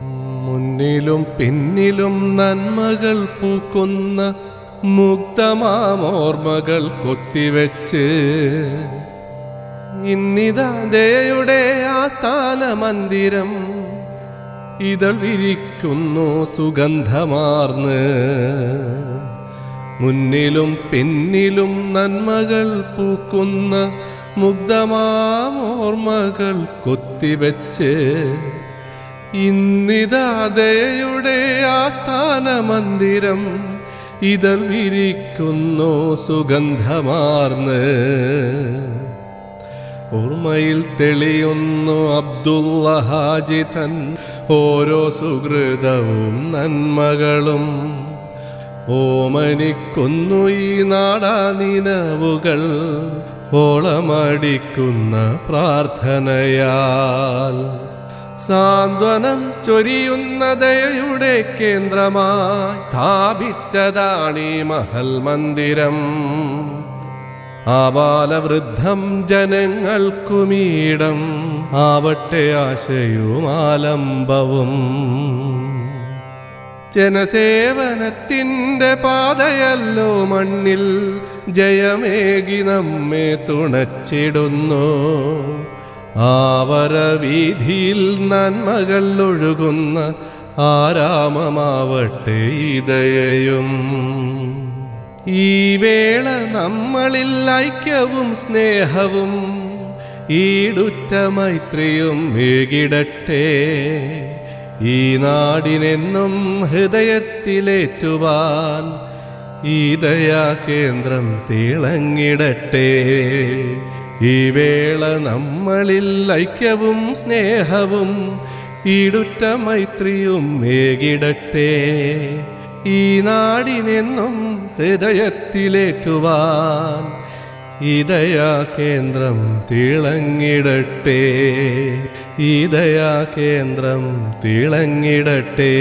മുന്നിലും പിന്നിലും നന്മകൾ പൂക്കുന്ന മുഗ്ധമാമോർമ്മകൾ കൊത്തിവെച്ച് ഇന്നിതാ ദയയുടെ ആസ്ഥാന മന്ദിരം ഇതൾ വിരിക്കുന്നു സുഗന്ധമാർന്ന്. മുന്നിലും പിന്നിലും നന്മകൾ പൂക്കുന്ന മുഗ്ധമാമോർമ്മകൾ കൊത്തിവെച്ച് ഇന്നിതാദയുടെ ആസ്ഥാന മന്ദിരം ഇതൽ വിരിക്കുന്നു സുഗന്ധമാർന്ന്. ഓർമ്മയിൽ തെളിയുന്നു അബ്ദുള്ള ഹാജി തൻ ഓരോ സുഹൃതവും നന്മകളും. ഓമനിക്കുന്നു ഈ നാടാ നിനവുകൾ ഓളമടിക്കുന്ന പ്രാർത്ഥനയാൽ. സാന്ത്വനം ചൊരിയുന്ന ദയയുടെ കേന്ദ്രമായി സ്ഥാപിച്ചതാണീ മഹൽ മന്ദിരം. ആബാലവൃദ്ധം ജനങ്ങൾക്കുമീടം ആവട്ടെ ആശയും ആലംബവും ജനസേവനത്തിന്റെ പാതയല്ലോ മണ്ണിൽ ജയമേകി നമ്മെ തുണച്ചിടുന്നു. ആവരവീതിയിൽ നന്മകൾ ഒഴുകുന്ന ആരാമമാവട്ടെ ഇതയയും. ഈ വേള നമ്മളിൽ ഐക്യവും സ്നേഹവും ഈടുറ്റ മൈത്രിയും ഏകിടട്ടെ. ഈ നാടിനെന്നും ഹൃദയത്തിലേറ്റുവാൻ ഈ ദയാ കേന്ദ്രം തിളങ്ങിടട്ടെ. ഈ വേള നമ്മളിൽ ഐക്യവും സ്നേഹവും ഈടുറ്റ മൈത്രിയും ഏകിടട്ടെ. ഈ നാടിനെന്നും ഹൃദയത്തിലേറ്റുവാൻ ഇതയാ കേന്ദ്രം തിളങ്ങിടട്ടെ. ഇതയാ തിളങ്ങിടട്ടെ.